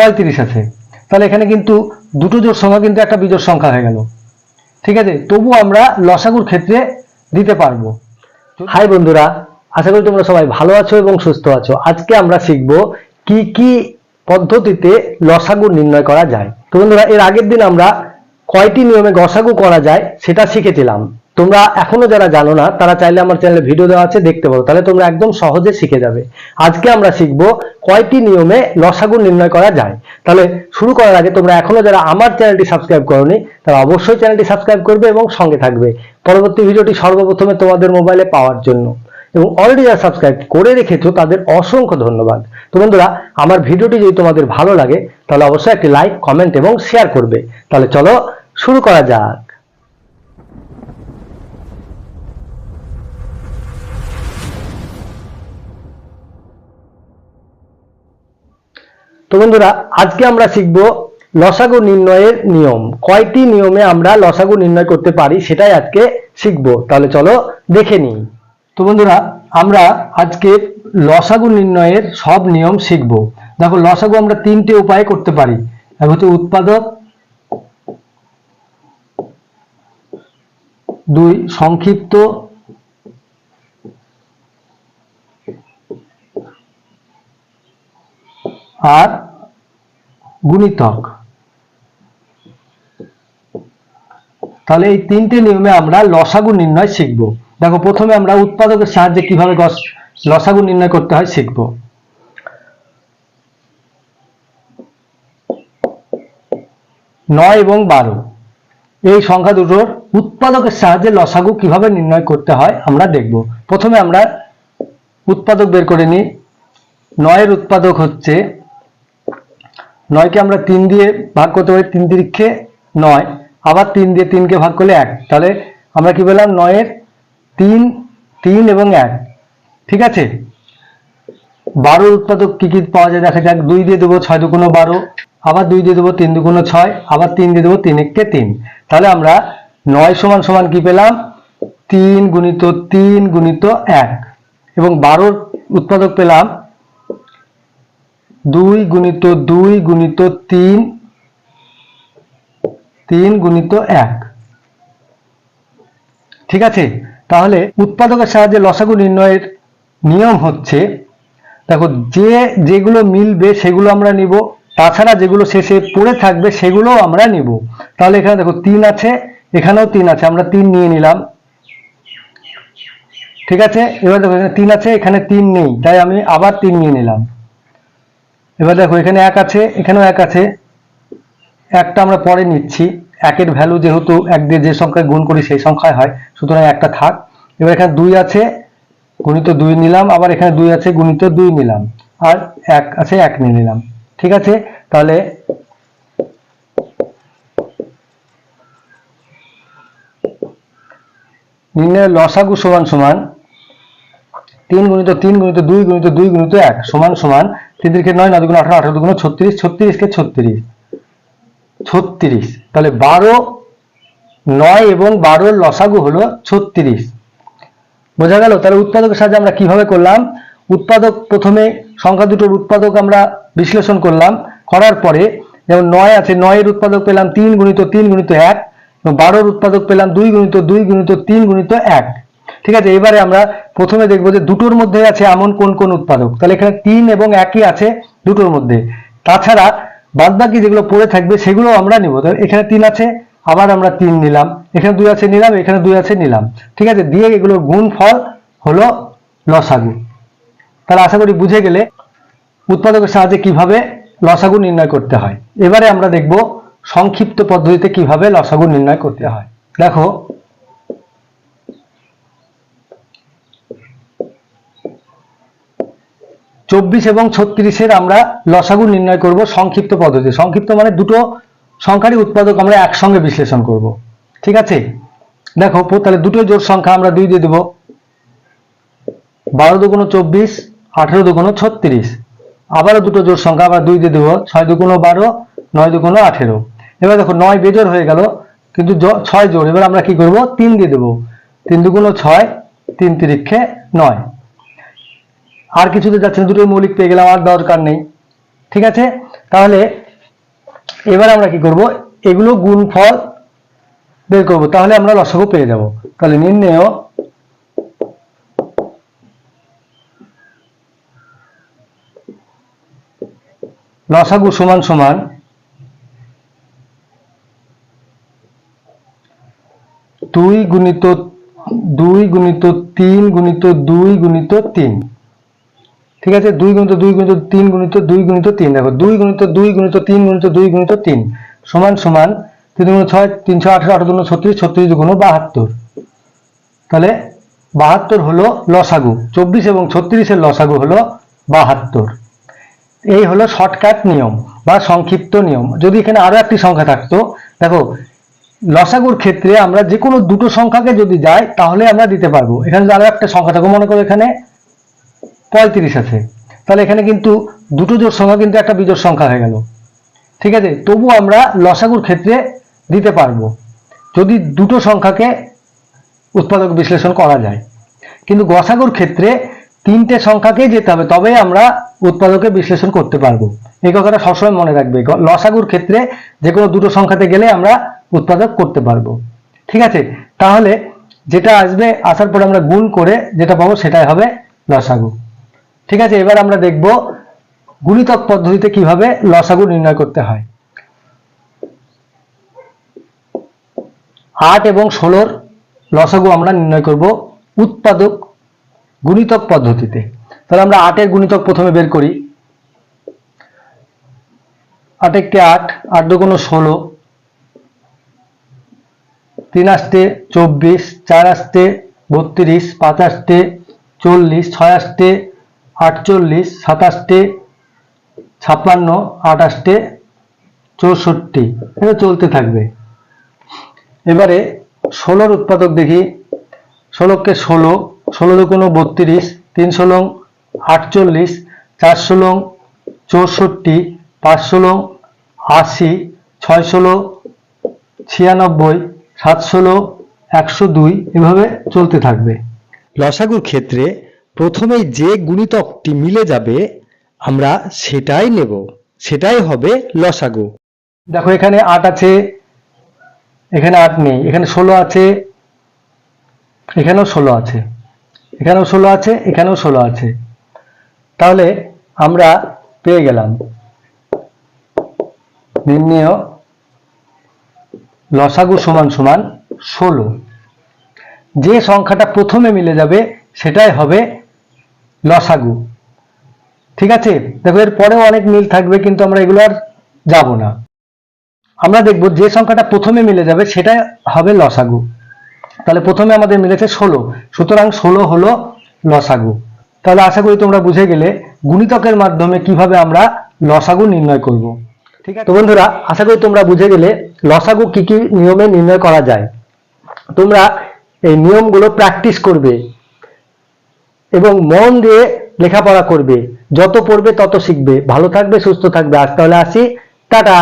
পঁয়ত্রিশ আছে। তাহলে এখানে কিন্তু দুটো জোড় সংখ্যা কিন্তু একটা বিজোড় সংখ্যা হয়ে গেল। ঠিক আছে? তবু আমরা লসাগুর ক্ষেত্রে দিতে পারব। হাই বন্ধুরা, আশা করি তোমরা সবাই ভালো আছো এবং সুস্থ আছো। আজকে আমরা শিখব কি কি পদ্ধতিতে লসাগু নির্ণয় করা যায়। তো বন্ধুরা, এর আগের দিন আমরা কয়টি নিয়মে গসাগু করা যায় সেটা শিখেছিলাম। তোমরা এখনও যারা জানো না, তারা চাইলে আমার চ্যানেলে ভিডিও দেওয়া আছে, দেখতে পারো। তাহলে তোমরা একদম সহজে শিখে যাবে। আজকে আমরা শিখব কয়টি নিয়মে লসাগু নির্ণয় করা যায়। তাহলে শুরু করার আগে তোমরা এখনও যারা আমার চ্যানেলটি সাবস্ক্রাইব করোনি, তারা অবশ্যই চ্যানেলটি সাবস্ক্রাইব করবে এবং সঙ্গে থাকবে। পরবর্তী ভিডিওটি সর্বপ্রথমে তোমাদের মোবাইলে পাওয়ার জন্য। এবং অলরেডি যারা সাবস্ক্রাইব করে রেখেছো, তাদের অসংখ্য ধন্যবাদ। তো বন্ধুরা, আমার ভিডিওটি যদি তোমাদের ভালো লাগে, তাহলে অবশ্যই একটি লাইক কমেন্ট এবং শেয়ার করবে। তাহলে চলো শুরু করা যাক। তো বন্ধুরা, আজকে আমরা শিখব লসাগু নির্ণয়ের নিয়ম। কয়টি নিয়মে আমরা লসাগু নির্ণয় করতে পারি সেটাই আজকে শিখব। তাহলে চলো দেখে নিই। তো বন্ধুরা, আমরা আজকে লসাগু নির্ণয়ের সব নিয়ম শিখব। দেখো, লসাগু আমরা তিনটে উপায়ে করতে পারি। এক হচ্ছে উৎপাদক, দুই সংক্ষিপ্ত আর গুণিতক। তাহলে এই তিনটে নিয়মে আমরা লসাগু নির্ণয় শিখব। দেখো, প্রথমে আমরা উৎপাদকের সাহায্যে কীভাবে লসাগু নির্ণয় করতে হয় শিখব। নয় এবং বারো। এই সংখ্যা দুটোর উৎপাদকের সাহায্যে লসাগু কীভাবে নির্ণয় করতে হয় আমরা দেখব। প্রথমে আমরা উৎপাদক বের করে নিই। নয়ের উৎপাদক হচ্ছে নয়কে আমরা তিন দিয়ে ভাগ করতে পারি, তিন তিরিক্ষে নয়। আবার তিন দিয়ে তিনকে ভাগ করলে এক। তাহলে আমরা কি পেলাম? নয়ের তিন তিন এবং এক। ঠিক আছে? বারো উৎপাদক কি কি পাওয়া যায় দেখা যাক। দুই দিয়ে দেবো ছয় দুগুণ বারো, আবার দুই দিয়ে দেবো তিন দুগুণ ছয়, আবার তিন দিয়ে দেবো তিন এককে তিন। তাহলে আমরা নয় সমান সমান কি পেলাম? তিন গুণিত তিন গুণিত এক। এবং বারোর উৎপাদক পেলাম দুই গুণিত দুই গুণিত তিন তিন গুণিত এক। ঠিক আছে? তাহলে উৎপাদকের সাহায্যে লসাগু নির্ণয়ের নিয়ম হচ্ছে, দেখো, যে যেগুলো মিলবে সেগুলো আমরা নিব, তাছাড়া যেগুলো শেষে পড়ে থাকবে সেগুলোও আমরা নিব। তাহলে এখানে দেখো, তিন আছে, এখানেও তিন আছে, আমরা তিন নিয়ে নিলাম। ঠিক আছে? এবার দেখো, এখানে তিন আছে, এখানে তিন নেই, তাই আমি আবার তিন নিয়ে নিলাম। এবার দেখো, এখানে এক আছে, এখানেও এক আছে। একটা আমরা পরে নিচ্ছি। একের ভ্যালু যেহেতু এক দিয়ে যে সংখ্যায় গুণ করি সেই সংখ্যায় হয়, সুতরাং একটা থাক। এবার এখানে দুই আছে, গুণিত দুই নিলাম, আবার এখানে দুই আছে, গুণিত দুই নিলাম। আর এক আছে, এক নিয়ে নিলাম। ঠিক আছে? তাহলে নির্ণয় লসাগু সমান সমান তিন গুণিত তিন গুণিত দুই গুণিত দুই গুণিত এক সমান সমান তিন তিরিখে নয় নয় দুগুণ আঠারো আঠারো দুগুণ ছত্রিশ ছত্রিশকে ছত্রিশ ছত্রিশ। তাহলে বারো, নয় এবং বারোর লসাগু হলো ছত্রিশ। বোঝা গেল? তাহলে উৎপাদকের সাহায্যে আমরা কীভাবে করলাম? উৎপাদক প্রথমে সংখ্যা দুটোর উৎপাদক আমরা বিশ্লেষণ করলাম, করার পরে যেমন নয় আছে, নয়ের উৎপাদক পেলাম তিন গুণিত তিন গুণিত এক, এবং বারোর উৎপাদক পেলাম দুই গুণিত দুই গুণিত তিন গুণিত এক। ঠিক আছে, এবারে আমরা প্রথমে দেখব যে দুটোর মধ্যে আছে এমন কোন কোন উৎপাদক। তাহলে এখানে তিন এবং একই আছে দুটোর মধ্যে। তাছাড়া বাদ বাকি যেগুলো পড়ে থাকবে সেগুলো আমরা নিব। তাহলে এখানে তিন আছে, আবার আমরা তিন নিলাম। এখানে দুই আছে নিলাম, এখানে দুই আছে নিলাম। ঠিক আছে, দিয়ে এগুলোর গুণ ফল হলো লসাগু। তাহলে আশা করি বুঝে গেলে উৎপাদকের সাহায্যে কীভাবে লসাগু নির্ণয় করতে হয়। এবারে আমরা দেখব সংক্ষিপ্ত পদ্ধতিতে কীভাবে লসাগু নির্ণয় করতে হয়। দেখো চব্বিশ এবং ছত্রিশের আমরা লসাগু নির্ণয় করব সংক্ষিপ্ত পদ্ধতি। সংক্ষিপ্ত মানে দুটো সংখ্যারই উৎপাদক আমরা একসঙ্গে বিশ্লেষণ করব। ঠিক আছে? দেখো তাহলে দুটো জোড় সংখ্যা আমরা দুই দিয়ে দেবো। বারো দুগুণ চব্বিশ, আঠেরো দুগুণ ছত্রিশ। আবারও দুটো জোড় সংখ্যা আমরা দুই দিয়ে দেবো। ছয় দুগুণ বারো, নয় দুগুণ আঠেরো। এবার দেখো, নয় বেজোর হয়ে গেল, কিন্তু ছয় জোর এবার আমরা কি করব? তিন দিয়ে দেবো। তিন দুগুণ ছয়, তিন তিরিক্ষে নয়। আর কিছুতে যাচ্ছে দুটোই মৌলিক পেয়ে গেলাম, আর দরকার নেই। ঠিক আছে? তাহলে এবার আমরা কি করব? এগুলো গুণফল বের করব, তাহলে আমরা লসাগু পেয়ে যাব। তাহলে নির্ণেয় লসাগু সমান সমান দুই গুণিত দুই গুণিত তিন গুণিত দুই গুণিত তিন। ঠিক আছে? দুই গুণিত দুই গুণিত তিন গুণিত দুই গুণিত তিন। দেখো, দুই গুণিত দুই গুণিত তিন গুণিত দুই গুণিত তিন। সমান সমান তিন গুণ ছয়, তিনশো আঠারো আঠারো দুগুণ ছত্রিশ ছত্রিশ দুগুণ বাহাত্তর। তাহলে বাহাত্তর হলো লসাগু। চব্বিশ এবং ছত্রিশের লসাগু হলো বাহাত্তর। এই হলো শর্টকাট নিয়ম বা সংক্ষিপ্ত নিয়ম। যদি এখানে আরও একটি সংখ্যা থাকতো, দেখো, লসাগুর ক্ষেত্রে আমরা যে কোনো দুটো সংখ্যাকে যদি যাই, তাহলে আমরা দিতে পারব। এখানে যদি আরও একটা সংখ্যা থাকব মনে করো এখানে পঁয়ত্রিশ আছে। তাহলে এখানে কিন্তু দুটো জোর সংখ্যা কিন্তু একটা বিজোড় সংখ্যা হয়ে গেল। ঠিক আছে? তবু আমরা লসাগুর ক্ষেত্রে দিতে পারব, যদি দুটো সংখ্যাকে উৎপাদক বিশ্লেষণ করা যায়। কিন্তু গসাগুর ক্ষেত্রে তিনটে সংখ্যাকেই যেতে হবে, তবেই আমরা উৎপাদকে বিশ্লেষণ করতে পারব। এই কথাটা সবসময় মনে রাখবে লসাগুর ক্ষেত্রে যে কোনো দুটো সংখ্যাতে গেলে আমরা উৎপাদক করতে পারব। ঠিক আছে? তাহলে যেটা আসবে, আসার পরে আমরা গুণ করে যেটা পাবো সেটাই হবে লসাগু। ঠিক আছে, এবার আমরা দেখব গুণিতক পদ্ধতিতে কীভাবে লসাগু নির্ণয় করতে হয়। আট এবং ষোলোর লসাগু আমরা নির্ণয় করব উৎপাদক গুণিতক পদ্ধতিতে। তাহলে আমরা আটের গুণিতক প্রথমে বের করি। আট একটি আট আট দুগুণ ষোলো, তিন আসতে চব্বিশ, চার আসতে বত্রিশ, পাঁচ আসতে চল্লিশ, ছয় আসতে আটচল্লিশ, সাতাশটে, ছাপ্পান্ন, আটাশটে, চৌষট্টি, এটা চলতে থাকবে। এবারে ষোলোর উৎপাদক দেখি। ষোলোকে ষোলো ষোলো দুগুণ বত্রিশ, তিন ষোলো আটচল্লিশ, চার ষোলো চৌষট্টি, পাঁচ ষোলো আশি, ছয় ষোলো ছিয়ানব্বই, সাত ষোলো একশো দুই, এভাবে চলতে থাকবে। লসাগুর ক্ষেত্রে প্রথমেই যে গুণিতকটি মিলে যাবে, আমরা সেটাই নেব। সেটাই হবে লসাগু। দেখো, এখানে আট আছে, এখানে আট নেই, এখানে ষোলো আছে, এখানেও ষোলো আছে, এখানেও ষোলো আছে, এখানেও ষোলো আছে। তাহলে আমরা পেয়ে গেলাম। নির্ণেয় লসাগু সমান সমান ষোলো। যে সংখ্যাটা প্রথমে মিলে যাবে সেটাই হবে লসাগু। ঠিক আছে? দেখো এর পরেও অনেক মিল থাকবে কিন্তু আমরা এগুলো আর যাব না। আমরা দেখব যে সংখ্যাটা প্রথমে মিলে যাবে সেটা হবে লসাগু। তাহলে প্রথমে আমাদের মিলেছে ষোলো। সুতরাং ষোলো হলো লসাগু। তাহলে আশা করি তোমরা বুঝে গেলে গুণিতকের মাধ্যমে কীভাবে আমরা লসাগু নির্ণয় করব। ঠিক আছে। তো বন্ধুরা আশা করি তোমরা বুঝে গেলে লসাগু কি কি নিয়মে নির্ণয় করা যায়। তোমরা এই নিয়মগুলো প্র্যাকটিস করবে। এবং মন দিয়ে লেখাপড়া করবে। যত পড়বে তত শিখবে। ভালো থাকবে, সুস্থ থাকবে। আজ তাহলে আসি। টাটা!